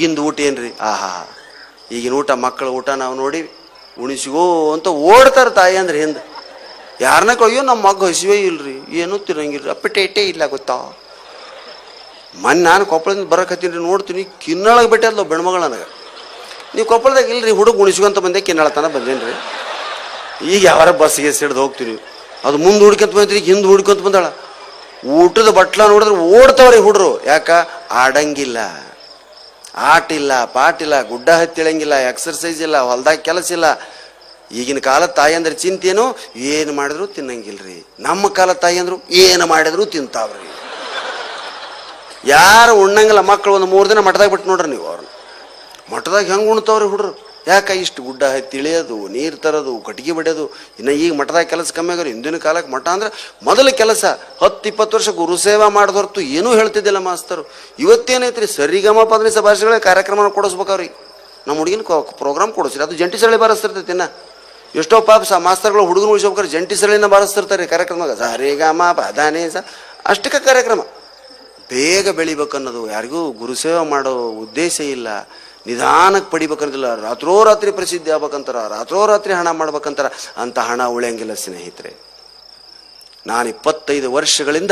ಈಗಿಂದ ಊಟ ಏನ್ರಿ? ಆಹಾ. ಈಗಿನ ಊಟ ಮಕ್ಕಳ ಊಟ ನಾವು ನೋಡಿ ಉಣಿಸಿಗೋ ಅಂತ ಓಡ್ತಾರೆ ತಾಯಿ ಅಂದ್ರೆ ಹಿಂದೆ. ಯಾರನ್ನ ಕಯ್ಯೋ ನಮ್ಮ ಮಗ ಹಸಿವೇ ಇಲ್ರಿ. ಏನೂ ತಿನ್ನಂಗಿಲ್ರಿ. ಅಪ್ಪಟೇಟೇ ಇಲ್ಲ ಗೊತ್ತಾ? ಮೊನ್ನೆ ನಾನು ಕೊಪ್ಪಳದಿಂದ ಬರಕತ್ತೀನಿ ರೀ, ನೋಡ್ತೀನಿ, ಕಿನ್ನಳಗೆ ಬಿಟ್ಟಲ್ಲ ಬೆಣ್ಮಗಳು ನನಗೆ. ನೀವು ಕೊಪ್ಪಳದಾಗ ಇಲ್ರಿ, ಹುಡುಗ ಉಣಿಸ್ಕೊಂತ ಬಂದೆ, ಕಿನ್ನಳ ತನ ಬಂದೇನು ರೀ ಈಗ ಯಾವಾರ ಬಸ್ಸಿಗೆ ಸಿಡ್ದು ಹೋಗ್ತೀರಿ ಅದು ಮುಂದೆ ಹುಡ್ಕೊಂತ ಬಂದ್ರಿ ಹಿಂದೆ ಹುಡ್ಕೊಂತ ಬಂದಾಳ. ಊಟದ ಬಟ್ಲ ನೋಡಿದ್ರೆ ಓಡ್ತಾವ್ರಿ ಹುಡ್ರು. ಯಾಕ? ಆಡಂಗಿಲ್ಲ. ಆಟ ಪಾಟಿಲ್ಲ, ಗುಡ್ಡ ಹತ್ತಿಳಂಗಿಲ್ಲ ಎಕ್ಸರ್ಸೈಸ್ ಇಲ್ಲ, ಹೊಲ್ದಾಗ ಕೆಲಸ ಇಲ್ಲ. ಈಗಿನ ಕಾಲ ತಾಯಿ ಅಂದ್ರೆ ಚಿಂತೇನು, ಏನು ಮಾಡಿದ್ರು ತಿನ್ನಂಗಿಲ್ರಿ. ನಮ್ಮ ಕಾಲ ತಾಯಿ ಅಂದ್ರು ಏನು ಮಾಡಿದ್ರು ತಿಂತಾವ್ರಿ. ಯಾರು ಉಣ್ಣಂಗಿಲ್ಲ ಮಕ್ಕಳು, ಒಂದು ಮೂರು ದಿನ ಮಠದಾಗ ಬಿಟ್ಟು ನೋಡ್ರಿ ನೀವು ಅವ್ರನ್ನ. ಮಠದಾಗ ಹೆಂಗೆ ಉಣ್ತಾವ್ರಿ ಹುಡ್ರು? ಯಾಕೆ ಇಷ್ಟು ಗುಡ್ಡ ಹತ್ತಿ ಇಳಿಯೋದು ನೀರು ತರೋದು, ಕಟ್ಟಿಗೆ ಬಡಿಯೋದು ಇನ್ನು ಈಗ ಮಠದಾಗ ಕೆಲಸ ಕಮ್ಮಿ ಆಗ್ಯಾರ ಹಿಂದಿನ ಕಾಲಕ್ಕೆ ಮಠ ಅಂದ್ರೆ ಮೊದಲ ಕೆಲಸ ಹತ್ತು ಇಪ್ಪತ್ತು ವರ್ಷ ಗುರು ಸೇವಾ ಮಾಡಿದ ಹೊರತು ಏನೂ ಹೇಳ್ತಿದ್ದಿಲ್ಲ ಮಾಸ್ತರು. ಇವತ್ತೇನೈತ್ರಿ? ಸರಿಗಮ ಪದನಿಸ ಭಾಷೆಗಳ ಕಾರ್ಯಕ್ರಮ ಕೊಡಿಸ್ಬೇಕವ್ರಿ ನಮ್ಮ ಹುಡುಗಿನ ಪ್ರೋಗ್ರಾಮ್ ಕೊಡಿಸ್ರಿ. ಅದು ಜಂಟಿ ಸರಳಿ ಬಾರಿಸ್ತಿರ್ತೈತಿ ಇನ್ನು. ಎಷ್ಟೋ ಪಾಪ ಸ ಮಾಸ್ತರ್ಗಳು ಹುಡುಗನ ಉಳಿಸ್ಬೇಕಾದ್ರೆ ಜಂಟಿ ಸರಳಿನ ಬಾರಿಸ್ತಿರ್ತಾರೆ ಕಾರ್ಯಕ್ರಮದಾಗ. ಸರಿಗಮ ಪದಾನೇ ಸ ಅಷ್ಟಕ್ಕೆ ಕಾರ್ಯಕ್ರಮ. ಬೇಗ ಬೆಳಿಬೇಕನ್ನೋದು ಯಾರಿಗೂ ಗುರುಸೇವೆ ಮಾಡೋ ಉದ್ದೇಶ ಇಲ್ಲ. ನಿಧಾನಕ್ಕೆ ಪಡಿಬೇಕಂತಿಲ್ಲ. ರಾತ್ರೋರಾತ್ರಿ ಪ್ರಸಿದ್ಧಿ ಆಗ್ಬೇಕಂತಾರ, ರಾತ್ರೋರಾತ್ರಿ ಹಣ ಮಾಡ್ಬೇಕಂತಾರ, ಅಂತ ಹಣ ಉಳಿಯಂಗಿಲ್ಲ ಸ್ನೇಹಿತರೆ. ನಾನು ಇಪ್ಪತ್ತೈದು ವರ್ಷಗಳಿಂದ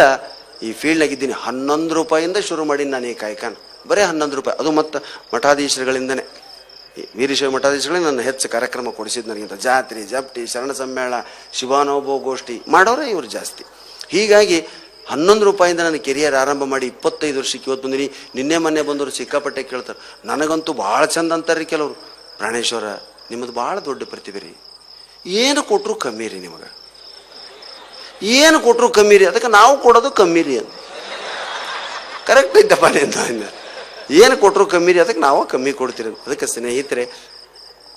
ಈ ಫೀಲ್ಡ್ನಾಗ ಇದ್ದೀನಿ ಹನ್ನೊಂದು ರೂಪಾಯಿಂದ ಶುರು ಮಾಡೀನಿ ನಾನು ಈ ಕಾಯ್ಕಾನ. ಬರೀ ಹನ್ನೊಂದು ರೂಪಾಯಿ. ಅದು ಮತ್ತು ಮಠಾಧೀಶರುಗಳಿಂದನೇ. ವೀರಶೈವ ಮಠಾಧೀಶಗಳೇ ನನ್ನ ಹೆಚ್ಚು ಕಾರ್ಯಕ್ರಮ ಕೊಡಿಸಿದ್ದು ನನಗಿಂತ ಜಾತ್ರೆ ಜಪ್ಟಿ ಶರಣ ಸಮ್ಮೇಳ ಶಿವಾನೋಭವ ಗೋಷ್ಠಿ ಮಾಡೋರೇ ಇವರು ಜಾಸ್ತಿ. ಹೀಗಾಗಿ ಹನ್ನೊಂದು ರೂಪಾಯಿಂದ ನಾನು ಕೆರಿಯರ್ ಆರಂಭ ಮಾಡಿ ಇಪ್ಪತ್ತೈದು ವರ್ಷಕ್ಕೆ ಇವತ್ತು ಬಂದಿನಿ. ನಿನ್ನೆ ಮೊನ್ನೆ ಬಂದವರು ಸಿಕ್ಕಾಪಟ್ಟೆ ಕೇಳ್ತಾರೆ. ನನಗಂತೂ ಭಾಳ ಚಂದ ಅಂತಾರೆ ರೀ ಕೆಲವರು. ಪ್ರಾಣೇಶ್ವರ, ನಿಮ್ಮದು ಭಾಳ ದೊಡ್ಡ ಪ್ರತಿಭೆ ರೀ. ಏನು ಕೊಟ್ಟರು ಕಮ್ಮಿ ರೀ ನಿಮಗೆ. ಏನು ಕೊಟ್ಟರು ಕಮ್ಮಿ ರೀ. ಅದಕ್ಕೆ ನಾವು ಕೊಡೋದು ಕಮ್ಮಿ ರೀ ಅಂತ. ಕರೆಕ್ಟ್ ಐತಪ್ಪ ನಿಂದ ಏನು ಕೊಟ್ಟರು ಕಮ್ಮಿ ರೀ. ಅದಕ್ಕೆ ನಾವು ಕಮ್ಮಿ ಕೊಡ್ತೀರಿ. ಅದಕ್ಕೆ ಸ್ನೇಹಿತರೆ,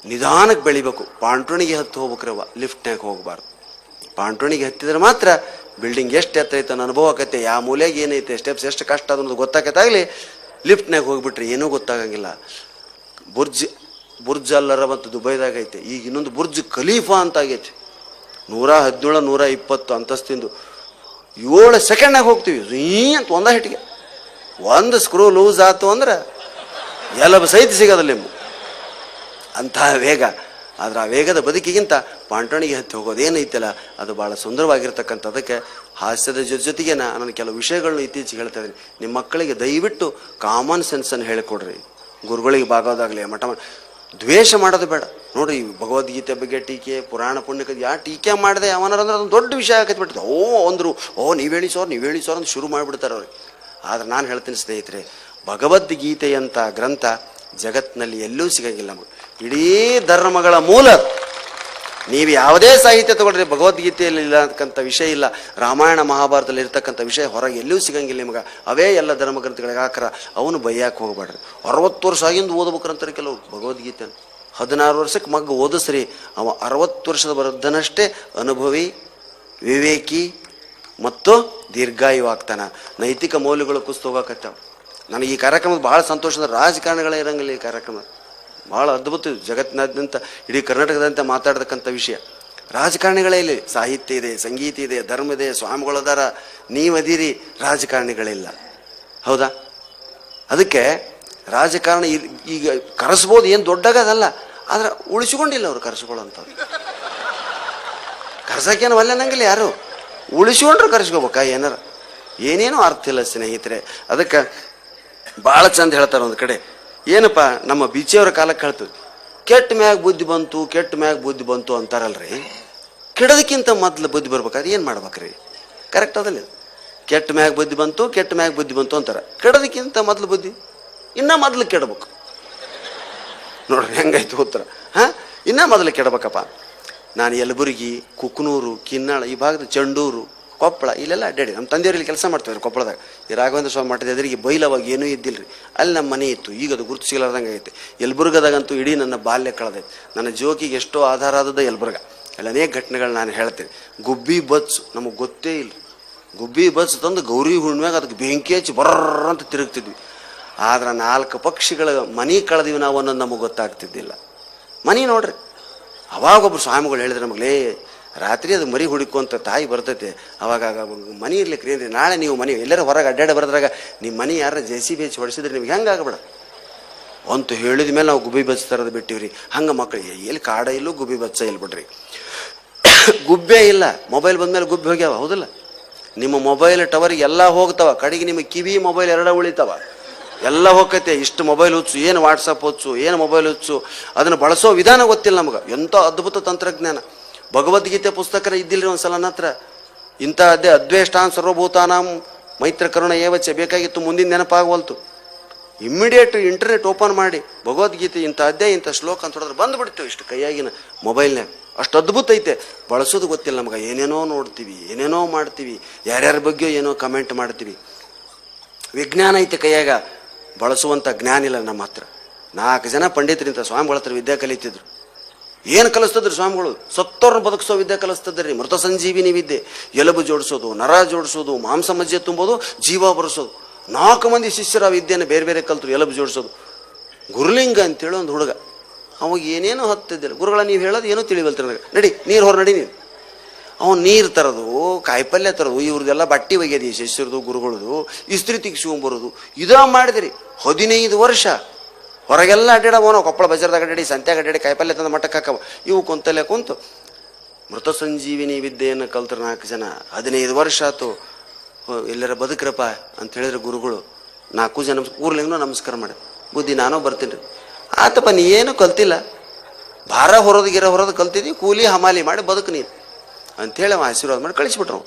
ನಿಧಾನಕ್ಕೆ ಬೆಳಿಬೇಕು. ಪಾಂಟ್ರಣಿಗೆ ಹತ್ತು ಹೋಗ್ಬೇಕ್ರವ ಲಿಫ್ಟ್ನಾಗ ಹೋಗಬಾರ್ದು. ಪಾಂಟ್ರೋಣಿಗೆ ಹತ್ತಿದ್ರೆ ಮಾತ್ರ ಬಿಲ್ಡಿಂಗ್ ಎಷ್ಟು ಎತ್ತೈತೆ ಅನ್ನೋ ಅನುಭವ ಆಕೈತೆ ಯಾವ ಮೂಲೆಗೆ ಏನೈತೆ ಸ್ಟೆಪ್ಸ್ ಎಷ್ಟು ಕಷ್ಟ ಅದನ್ನೋದು ಗೊತ್ತಾಗತ್ತಾಗಲಿ ಲಿಫ್ಟ್ನಾಗ ಹೋಗಿಬಿಟ್ರೆ ಏನೂ ಗೊತ್ತಾಗಂಗಿಲ್ಲ. ಬುರ್ಜ್ ಬುರ್ಜ್ ಅಲ್ಲರ ಮತ್ತು ದುಬೈದಾಗ ಐತೆ. ಈಗ ಇನ್ನೊಂದು ಬುರ್ಜ್ ಖಲೀಫಾ ಅಂತ ಆಗೈತೆ ನೂರ ಹದಿನೇಳು, ನೂರ ಇಪ್ಪತ್ತು ಅಂತಸ್ತಿಂದು. ಏಳು ಸೆಕೆಂಡ್ನಾಗ ಹೋಗ್ತೀವಿ. ಈ ಅಂತ ಒಂದ ಹಿಟ್ಟಿಗೆ. ಒಂದು ಸ್ಕ್ರೂ ಲೂಸ್ ಆಯ್ತು ಅಂದ್ರೆ ಎಲ್ಲ ಸಹಿತ ಸಿಗೋದಿಲ್ಲ ನಿಮ್ಮ ಅಂತಹ ವೇಗ. ಆದ್ರೆ ಆ ವೇಗದ ಬದುಕಿಗಿಂತ ಪಾಂಟಣಿಗೆ ಹತ್ತಿ ಹೋಗೋದೇನೈತಲ್ಲ ಅದು ಭಾಳ ಸುಂದರವಾಗಿರ್ತಕ್ಕಂಥದಕ್ಕೆ ಹಾಸ್ಯದ ಜೊತೆ ಜೊತೆಗೆ ನಾನು ಕೆಲವು ವಿಷಯಗಳನ್ನು ಇತ್ತೀಚೆಗೆ ಹೇಳ್ತಾ ಇದ್ದೀನಿ. ನಿಮ್ಮ ಮಕ್ಕಳಿಗೆ ದಯವಿಟ್ಟು ಕಾಮನ್ ಸೆನ್ಸನ್ನು ಹೇಳಿಕೊಡ್ರಿ. ಗುರುಗಳಿಗೆ ಭಾಗವದಾಗಲಿ ಮಠ ದ್ವೇಷ ಮಾಡೋದು ಬೇಡ. ನೋಡ್ರಿ ಭಗವದ್ಗೀತೆ ಬಗ್ಗೆ ಟೀಕೆ, ಪುರಾಣ ಪುಣ್ಯಕ್ಕೆ ಯಾ ಟೀಕೆ ಮಾಡಿದೆ ಅವನರ ಅಂದ್ರೆ ಅದೊಂದು ದೊಡ್ಡ ವಿಷಯ ಆಗತ್ತೆ ಓ, ಅಂದರು, ಓ, ನೀವು ಹೇಳಿ ಸೋರ್, ನೀವು ಹೇಳಿ ಅಂತ ಶುರು ಮಾಡಿಬಿಡ್ತಾರೆ ಅವ್ರಿಗೆ ಆದ್ರೆ ನಾನು ಹೇಳ್ತೀನಿ ಸ್ನೇಹಿತರೆ ಭಗವದ್ಗೀತೆಯಂಥ ಗ್ರಂಥ ಜಗತ್ತಿನಲ್ಲಿ ಎಲ್ಲೂ ಸಿಗಂಗಿಲ್ಲ ನಮಗೆ. ಇಡೀ ಧರ್ಮಗಳ ಮೂಲ ನೀವು ಯಾವುದೇ ಸಾಹಿತ್ಯ ತಗೊಳ್ರಿ, ಭಗವದ್ಗೀತೆಯಲ್ಲಿ ಇಲ್ಲತಕ್ಕಂಥ ವಿಷಯ ಇಲ್ಲ, ರಾಮಾಯಣ ಮಹಾಭಾರತದಲ್ಲಿ ಇರ್ತಕ್ಕಂಥ ವಿಷಯ ಹೊರಗೆ ಎಲ್ಲೂ ಸಿಗಂಗಿಲ್ಲ ನಿಮಗೆ. ಅವೇ ಎಲ್ಲ ಧರ್ಮಗ್ರಂಥಗಳಿಗೆ ಹಾಕರ, ಅವನು ಬೈಯಾಕೆ ಹೋಗ್ಬೇಡ್ರಿ. ಅರವತ್ತು ವರ್ಷ ಆಗಿಂದ ಓದ್ಬೇಕಂತಾರೆ ಕೆಲವು ಭಗವದ್ಗೀತೆ ಹದಿನಾರು ವರ್ಷಕ್ಕೆ ಮಗ್ಗ ಓದಿಸ್ರಿ, ಅವ ಅರವತ್ತು ವರ್ಷದ ವೃದ್ಧನಷ್ಟೇ ಅನುಭವಿ, ವಿವೇಕಿ ಮತ್ತು ದೀರ್ಘಾಯು ಆಗ್ತಾನ ನೈತಿಕ ಮೌಲ್ಯಗಳು ಕುಸ್ತು ಹೋಗಕತ್ತಾವ. ನನಗೆ ಈ ಕಾರ್ಯಕ್ರಮದ ಭಾಳ ಸಂತೋಷದ ರಾಜಕಾರಣಿಗಳೇ ಇರಂಗಿಲ್ಲ ಈ ಕಾರ್ಯಕ್ರಮ. ಭಾಳ ಅದ್ಭುತ. ಜಗತ್ತಿನಾದ್ಯಂತ, ಇಡೀ ಕರ್ನಾಟಕದಂತ ಮಾತಾಡ್ತಕ್ಕಂಥ ವಿಷಯ. ರಾಜಕಾರಣಿಗಳೇ ಇಲ್ಲಿ. ಸಾಹಿತ್ಯ ಇದೆ, ಸಂಗೀತ ಇದೆ, ಧರ್ಮ ಇದೆ ಸ್ವಾಮಿಗಳದಾರ ನೀವದಿರಿ ರಾಜಕಾರಣಿಗಳಿಲ್ಲ. ಹೌದಾ? ಅದಕ್ಕೆ ರಾಜಕಾರಣ ಈಗ ಕರೆಸ್ಬೋದು, ಏನು ದೊಡ್ಡಾಗದಲ್ಲ. ಆದ್ರೆ ಉಳಿಸಿಕೊಂಡಿಲ್ಲ ಅವ್ರು ಕರೆಸ್ಕೊಳ್ಳೋಂಥವ್ರು ಕರೆಸಕ್ಕೇನು ಒಲ್ಲೆ ಅನ್ನಂಗಿಲ್ಲ ಯಾರು? ಉಳಿಸ್ಕೊಂಡ್ರು ಕರೆಸ್ಕೋಬೇಕಾ ಏನಾರ? ಏನೇನೋ ಅರ್ಥ ಇಲ್ಲ ಸ್ನೇಹಿತರೆ. ಅದಕ್ಕೆ ಭಾಳ ಚಂದ ಹೇಳ್ತಾರೆ ಒಂದು ಕಡೆ. ಏನಪ್ಪ, ನಮ್ಮ ಬಿಚಿಯವರ ಕಾಲಕ್ಕೆ ಹೇಳ್ತೀವಿ. ಕೆಟ್ಟ ಮ್ಯಾಗ ಬುದ್ಧಿ ಬಂತು, ಕೆಟ್ಟ ಮ್ಯಾಗ ಬುದ್ಧಿ ಬಂತು ಅಂತಾರಲ್ರಿ. ಕೆಡದಕ್ಕಿಂತ ಮೊದ್ಲು ಬುದ್ಧಿ ಬರ್ಬೇಕಾದ್ರೆ ಏನು ಮಾಡ್ಬೇಕ್ರಿ? ಕರೆಕ್ಟ್ ಅದಲ್ಲ? ಕೆಟ್ಟ ಮ್ಯಾಗ ಬುದ್ಧಿ ಬಂತು, ಕೆಟ್ಟ ಮ್ಯಾಗ ಬುದ್ಧಿ ಬಂತು ಅಂತಾರೆ. ಕೆಡದಕ್ಕಿಂತ ಮೊದ್ಲು ಬುದ್ಧಿ, ಇನ್ನ ಮೊದ್ಲು ಕೆಡಬೇಕು. ನೋಡ್ರಿ ಹೆಂಗಾಯ್ತು ಉತ್ತರ. ಹಾಂ? ಇನ್ನೂ ಮೊದಲು ಕೆಡಬೇಕಪ್ಪ. ನಾನು ಯಲಬುರ್ಗಿ, ಕುಕ್ನೂರು, ಕಿನ್ನಾಳ, ಈ ಭಾಗದ ಚಂಡೂರು ಕೊಪ್ಪಳ, ಇಲ್ಲೆಲ್ಲ ಅಡ್ಡಾಡಿ. ನಮ್ಮ ತಂದೆಯವ್ರು ಇಲ್ಲಿ ಕೆಲಸ ಮಾಡ್ತಿದ್ರು ಕೊಪ್ಪಳದಾಗ. ಈ ರಾಘವೇಂದ್ರ ಸ್ವಾಮಿ ಮಠದ ಎದುರಿಗೆ ಬೈಲವಾಗಿ ಏನೂ ಇದ್ದಿಲ್ರಿ. ಅಲ್ಲಿ ನಮ್ಮ ಮನೆ ಇತ್ತು. ಈಗ ಅದು ಗುರುತು ಸಿಗಲಾರ್ದಂಗೆ ಆಗೈತೆ. ಯಲಬುರ್ಗದಾಗಂತೂ ಇಡೀ ನನ್ನ ಬಾಲ್ಯ ಕಳೆದೈತೆ. ನನ್ನ ಜೋಕಿಗೆ ಎಷ್ಟೋ ಆಧಾರ ಆದದ್ದು ಯಲಬುರ್ಗ. ಅಲ್ಲಿ ಅನೇಕ ಘಟನೆಗಳು ನಾನು ಹೇಳ್ತೇನೆ. ಗುಬ್ಬಿ ಬಸ್ ನಮಗೆ ಗೊತ್ತೇ ಇಲ್ಲ ಗುಬ್ಬಿ ಬಸ್ ತಂದು ಗೌರಿ ಹುಣ್ಣಿಮ್ಯಾಗ ಅದಕ್ಕೆ ಬೆಂಕಿ ಹಚ್ಚಿ ಬರ್ರ ಅಂತ ತಿರುಗ್ತಿದ್ವಿ. ಆದ್ರೆ ನಾಲ್ಕು ಪಕ್ಷಿಗಳ ಮನಿ ಕಳೆದಿವಿ ನಾವು ಅನ್ನೋದು ನಮಗೆ ಗೊತ್ತಾಗ್ತಿದ್ದಿಲ್ಲ. ಮನಿ ನೋಡ್ರಿ. ಅವಾಗ ಒಬ್ರು ಸ್ವಾಮಿಗಳು ಹೇಳಿದ್ರೆ ನಮಗೆ, ಲೇ ರಾತ್ರಿ ಅದು ಮರಿ ಹುಡುಕೊಂತ ತಾಯಿ ಬರ್ತೈತೆ. ಅವಾಗ ಮನೆ ಇರ್ಲಿಕ್ಕೆ ರೀ ನಾಳೆ ನೀವು ಮನೆ, ಎಲ್ಲರೂ ಹೊರಗೆ ಅಡ್ಡಾಡಿ ಬರದ್ರಾಗ ನಿಮ್ಮ ಮನೆ ಯಾರ ಜೆ ಸಿ ಬಿ ಹೆಚ್ಚು ಹೊಡೆಸಿದ್ರೆ ನಿಮ್ಗೆ ಹೆಂಗೆ ಆಗಬೇಡ? ಅಂತ ಹೇಳಿದ ಮೇಲೆ ನಾವು ಗುಬ್ಬಿ ಬಚ್ಚತಾರದು ಬಿಟ್ಟಿವ್ರಿ. ಹಂಗೆ ಮಕ್ಕಳಿಗೆ ಎಲ್ಲಿ ಕಾಡ ಇಲ್ಲೂ ಗುಬ್ಬಿ ಬಚ್ಚ ಇಲ್ಲ ಬಿಡ್ರಿ ಗುಬ್ಬೆ ಇಲ್ಲ, ಮೊಬೈಲ್ ಬಂದ್ಮೇಲೆ ಗುಬ್ಬಿ ಹೋಗ್ಯಾವ, ಹೌದಲ್ಲ? ನಿಮ್ಮ ಮೊಬೈಲ್ ಟವರ್ ಎಲ್ಲ ಹೋಗ್ತಾವ, ಕಡೆಗೆ ನಿಮ್ಮ ಕಿವಿ ಮೊಬೈಲ್ ಎರಡ ಉಳಿತಾವ. ಎಲ್ಲ ಹೋಗತ್ತೆ, ಇಷ್ಟು ಮೊಬೈಲ್ ಹುಚ್ಚು, ಏನು ವಾಟ್ಸಪ್ ಹುಚ್ಚು, ಏನು ಮೊಬೈಲ್ ಹುಚ್ಚು, ಅದನ್ನು ಬಳಸೋ ವಿಧಾನ ಗೊತ್ತಿಲ್ಲ ನಮಗೆ. ಎಂಥ ಅದ್ಭುತ ತಂತ್ರಜ್ಞಾನ. ಭಗವದ್ಗೀತೆ ಪುಸ್ತಕ ಇದ್ದಿಲ್ಲ ಒಂದ್ಸಲ ನನ್ನ ಹತ್ರ ಇಂಥ ಅದೇ ಅದ್ವೇಷ್ಟಾನ್ ಸರ್ವಭೂತಾನಾಂ ಮೈತ್ರ ಕರುಣ ಏವಚ ಬೇಕಾಗಿತ್ತು ಮುಂದಿನ ನೆನಪಾಗವಲ್ತು. ಇಮ್ಮಿಡಿಯೇಟ್ ಇಂಟರ್ನೆಟ್ ಓಪನ್ ಮಾಡಿ ಭಗವದ್ಗೀತೆ ಇಂಥ ಅದೇ ಇಂಥ ಶ್ಲೋಕ ಅಂತ ಹೊಡೆದ್ರೆ ಬಂದ್ಬಿಡ್ತೇವೆ ಇಷ್ಟು ಕೈಯಾಗಿನ ಮೊಬೈಲ್ನಾಗ ಅಷ್ಟು ಅದ್ಭುತ ಐತೆ. ಬಳಸೋದು ಗೊತ್ತಿಲ್ಲ ನಮ್ಗೆ. ಏನೇನೋ ನೋಡ್ತೀವಿ, ಏನೇನೋ ಮಾಡ್ತೀವಿ, ಯಾರ್ಯಾರ ಬಗ್ಗೆ ಏನೋ ಕಮೆಂಟ್ ಮಾಡ್ತೀವಿ. ವಿಜ್ಞಾನ ಐತೆ ಕೈಯಾಗ. ಬಳಸುವಂಥ ಜ್ಞಾನ ಇಲ್ಲ ನಮ್ಮ ಹತ್ರ. ನಾಲ್ಕು ಜನ ಪಂಡಿತರಿಂತ ಸ್ವಾಮಿಗಳ ಹತ್ರ ವಿದ್ಯೆ ಕಲಿತಿದ್ರು. ಏನು ಕಲಿಸ್ತದ್ರಿ ಸ್ವಾಮಿಗಳು? ಸತ್ತವ್ರನ್ನ ಬದುಕಿಸೋ ವಿದ್ಯೆ ಕಲಿಸ್ತದ್ರಿ. ಮೃತ ಸಂಜೀವಿನಿ ವಿದ್ಯೆ. ಎಲುಬು ಜೋಡಿಸೋದು, ನರ ಜೋಡಿಸೋದು, ಮಾಂಸ ಮಜ್ಜೆ ತುಂಬೋದು, ಜೀವ ಬರೆಸೋದು. ನಾಲ್ಕು ಮಂದಿ ಶಿಷ್ಯರ ವಿದ್ಯೆನ ಬೇರೆ ಬೇರೆ ಕಲ್ತರು, ಎಲುಬು ಜೋಡಿಸೋದು. ಗುರುಲಿಂಗ ಅಂತೇಳಿ ಒಂದು ಹುಡುಗ. ಅವಾಗ ಏನೇನೋ ಹತ್ತಿದ್ದಿಲ್ಲ. ಗುರುಗಳ, ನೀವು ಹೇಳೋದು ಏನೂ ತಿಳಿವಲ್ತಿರ ನಡಿ, ನೀರು ಹೊರ ನಡಿ ನೀನು. ಅವನು ನೀರು ತರೋದು ಕಾಯಿಪಲ್ಯ ತರೋದು ಇವ್ರದ್ದೆಲ್ಲ ಬಟ್ಟೆ ಈ ಶಿಷ್ಯರದು, ಗುರುಗಳದು, ಇಸ್ತ್ರಿ ತೆಗಿಸ್ಕೊಂಬರೋದು ಇದ ಮಾಡಿದ್ರಿ. ಹದಿನೈದು ವರ್ಷ. ಹೊರಗೆಲ್ಲ ಅಡ್ಡಾಡವನು ಕೊಪ್ಪಳ ಬಜಾರ್ದಾಗ ಅಡ್ಡಾಡಿ, ಸಂತ್ಯಾಗ ಅಡ್ಡಾಡಿ ಕಾಯಿಪಲ್ಯ ತಂದ ಮಟ್ಟಕ್ಕೆ ಇವು ಕುಂತಲ್ಲೇ ಕುಂತು ಮೃತ ಸಂಜೀವಿನಿ ವಿದ್ಯೆಯನ್ನು ಕಲ್ತ್ರ ನಾಲ್ಕು ಜನ. ಹದಿನೈದು ವರ್ಷ ಆಯ್ತು. ಎಲ್ಲರ ಬದುಕ್ರಪ್ಪ ಅಂತ ಹೇಳಿದ್ರೆ ಗುರುಗಳು. ನಾಲ್ಕು ಜನ ಊರ್ಲಿಂಗೂ ನಮಸ್ಕಾರ ಮಾಡಿ ಬುದ್ಧಿ, ನಾನೂ ಬರ್ತೀನಿ. ರೀ ಆತಪ್ಪ, ನೀ ಏನು ಕಲ್ತಿಲ್ಲ? ಭಾರ ಹೊರೋದು, ಗಿರ ಹೊರೋದು ಕಲ್ತಿದ್ದಿ, ಕೂಲಿ ಹಮಾಲಿ ಮಾಡಿ ಬದುಕು ನೀನು. ಅಂಥೇಳಿ ಅವ ಆಶೀರ್ವಾದ ಮಾಡಿ ಕಳಿಸ್ಬಿಟ್ರು.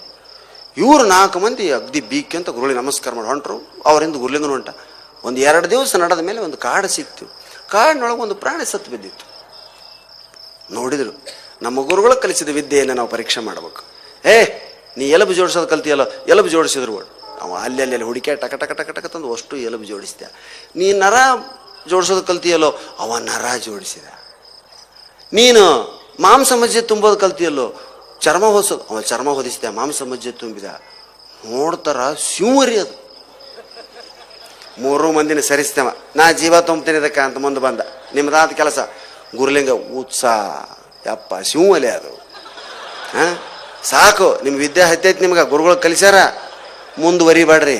ಇವರು ನಾಲ್ಕು ಮಂದಿ ಅಗ್ದಿ ಬೀಕ್ ಅಂತ ಗುರುಳಿ ನಮಸ್ಕಾರ ಮಾಡಿ ಹೊಂಟರು. ಅವರಿಂದ ಗುರುಲಿಂಗನ ಹೊಂಟ. ಒಂದು ಎರಡು ದಿವಸ ನಡೆದ ಮೇಲೆ ಒಂದು ಕಾಡು ಸಿಕ್ತು. ಕಾಡಿನೊಳಗೆ ಒಂದು ಪ್ರಾಣಿ ಸತ್ತು ಬಿದ್ದಿತ್ತು. ನೋಡಿದರು, ನಮ್ಮ ಗುರುಗಳು ಕಲಿಸಿದ ವಿದ್ಯೆಯನ್ನು ನಾವು ಪರೀಕ್ಷೆ ಮಾಡಬೇಕು. ಏ, ನೀ ಎಲಬು ಜೋಡಿಸೋದು ಕಲ್ತಿಯಲ್ಲ, ಎಲಬು ಜೋಡಿಸಿದ್ರು ಅವ ಅಲ್ಲಿ ಅಲ್ಲಿ ಅಲ್ಲಿ ಹುಡುಕೆ ಟಕ ಟಕ ಟಕ ಟಕ ತಂದು ಅಷ್ಟು ಎಲಬು ಜೋಡಿಸಿದ. ನೀ ನರ ಜೋಡಿಸೋದು ಕಲ್ತಿಯಲ್ಲೋ, ಅವ ನರ ಜೋಡಿಸಿದ. ನೀನು ಮಾಂಸ ಮಜ್ಜೆ ತುಂಬೋದು ಕಲ್ತಿಯಲ್ಲೋ, ಚರ್ಮ ಹೊಸೋದು, ಅವ ಚರ್ಮ ಹೊದಿಸಿದ, ಮಾಂಸ ಮಜ್ಜೆ ತುಂಬಿದ. ನೋಡ್ತಾರ ಸಿಂಹರಿ ಅದು. ಮೂರು ಮಂದಿನ ಸರಿಸ್ತೇವ. ನಾ ಜೀವ ತುಂಬ್ತೀನಿ ಇದಕ್ಕೆ ಅಂತ ಮುಂದೆ ಬಂದ. ನಿಮ್ಮದಾದ ಕೆಲಸ. ಗುರುಲಿಂಗ ಉತ್ಸಾಹ ಯಪ್ಪ ಶಿವಲೆ ಅದು. ಹಾ ಸಾಕು ನಿಮ್ಮ ವಿದ್ಯೆ ಹತ್ತೈತಿ ನಿಮ್ಗೆ. ಗುರುಗಳು ಕಲಿಸ್ಯಾರ. ಮುಂದುವರಿಬೇಡ್ರಿ.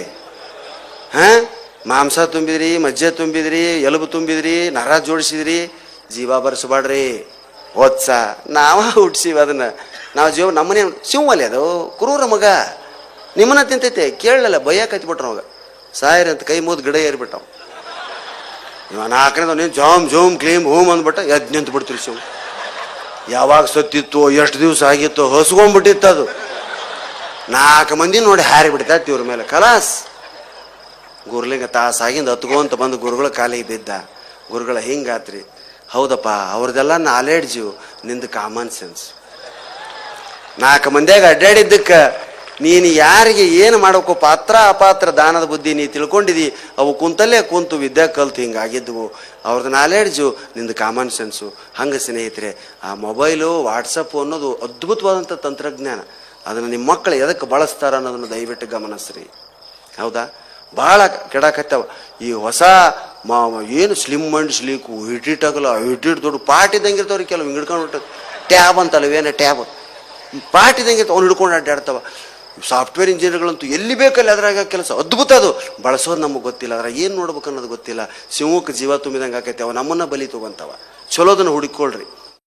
ಹಾ ಮಾಂಸ ತುಂಬಿದ್ರಿ ಮಜ್ಜೆ ತುಂಬಿದ್ರಿ, ಎಲುಬು ತುಂಬಿದ್ರಿ, ನರ ಜೋಡಿಸಿದ್ರಿ, ಜೀವ ಬರ್ಸಬೇಡ್ರಿ. ಓದ್ಸ ನಾವ ಹುಟ್ಸಿವಿ ಅದನ್ನ. ನಾವು ಜೀವ ನಮ್ಮನೆ ಶಿವಲೆ ಅದು, ಕುರೂರ ಮಗ. ನಿಮ್ಮನ್ನ ತಿಂತೈತೆ ಕೇಳಲ್ಲ ಕತ್ಬಿಟ್ರ ಅವಾಗ. ಸಾಯರಿ ಅಂತ ಕೈ ಮುದ್ದು ಗಿಡ ಏರಿಬಿಟ್ಟವ ಇವ ನಾಲ್ಕನೇದ ನೀನು ಜಾಮ್ ಜೋಮ್ ಕ್ಲೀಮ್ ಹೋಮ್ ಅಂದ್ಬಿಟ್ಟ ಎದ್ದು ನಿಂತು ಬಿಡ್ತೀರಿ ಶಿವ. ಯಾವಾಗ ಸತ್ತಿತ್ತು, ಎಷ್ಟು ದಿವಸ ಆಗಿತ್ತು ಹಸ್ಕೊಂಡ್ಬಿಟ್ಟಿತ್ತು ಅದು. ನಾಲ್ಕು ಮಂದಿ ನೋಡಿ ಹಾರಿ ಬಿಡ್ತೈತಿ ಇವ್ರ ಮೇಲೆ. ಕಲಾಸ್ ಗುರುಲಿಂಗ ತಾಸಾಗಿಂದ ಹತ್ಕೊಂತ ಬಂದು ಗುರುಗಳ ಕಾಲಿಗೆ ಬಿದ್ದ ಗುರುಗಳ ಹಿಂಗಾತ್ರಿ. ಹೌದಪ್ಪ ಅವ್ರದ್ದೆಲ್ಲ ನಾಲೆಡ್ಜು ನಿಂದು ಕಾಮನ್ ಸೆನ್ಸ್ ನಾಲ್ಕು ಮಂದಿಯಾಗ ಅಡ್ಡಾಡಿದ್ದಕ್ಕೆ ನೀನು ಯಾರಿಗೆ ಏನು ಮಾಡಬೇಕು ಪಾತ್ರ ಅಪಾತ್ರ ದಾನದ ಬುದ್ಧಿ ನೀ ತಿಳ್ಕೊಂಡಿದಿ, ಅವು ಕುಂತಲ್ಲೇ ಕುಂತು ವಿದ್ಯೆ ಕಲ್ತು ಹಿಂಗಾಗಿದ್ವು. ಅವ್ರದ್ದು ನಾಲೆಡ್ಜು ನಿಂದು ಕಾಮನ್ ಸೆನ್ಸು ಹಂಗೆ ಸ್ನೇಹಿತರೆ, ಆ ಮೊಬೈಲು ವಾಟ್ಸಪ್ಪು ಅನ್ನೋದು ಅದ್ಭುತವಾದಂಥ ತಂತ್ರಜ್ಞಾನ. ಅದನ್ನು ನಿಮ್ಮ ಮಕ್ಕಳು ಎದಕ್ಕೆ ಬಳಸ್ತಾರ ಅನ್ನೋದನ್ನು ದಯವಿಟ್ಟು ಗಮನಿಸ್ರಿ ಹೌದಾ? ಭಾಳ ಕೆಡಕತ್ತವ ಈ ಹೊಸ ಮಾ, ಏನು ಸ್ಲಿಮ್ ಅಂಡ್ ಸ್ಲೀಕು ಹಿಟಿಟ್ ಆಗಲ್ಲ ಹಿಟಿಟ್ ದೊಡ್ಡ ಪಾಟ್ ಇದ್ದಂಗೆ ಇರ್ತಾವ್ರಿ ಕೆಲವು ಹಿಂಗೆ ಹಿಡ್ಕೊಂಡು ಬಿಟ್ಟು. ಟ್ಯಾಬ್ ಏನು ಟ್ಯಾಬ್? ಪಾಟ್ ಇದ್ದಂಗೆ ಅವ್ನು ಹಿಡ್ಕೊಂಡು ಅಡ್ಡಾಡ್ತಾವ. ಸಾಫ್ಟ್ವೇರ್ ಇಂಜಿನಿಯರ್ಗಳಂತೂ ಎಲ್ಲಿ ಬೇಕಲ್ಲಿ ಅದ್ರಾಗ ಕೆಲಸ. ಅದ್ಭುತ ಅದು. ಬಳಸೋದು ನಮಗೆ ಗೊತ್ತಿಲ್ಲ. ಅದ್ರಾಗ ಏನು ನೋಡ್ಬೇಕು ಅನ್ನೋದು ಗೊತ್ತಿಲ್ಲ. ಸಿಂಹಕ್ಕೆ ಜೀವ ತುಂಬಿದಂಗೆ ಆಕೈತೆ. ಅವ ನಮ್ಮನ್ನು ಬಲಿ ತೊಗೊಂತವ. ಚಲೋದನ್ನು ಹುಡುಕೊಳ್ರಿ.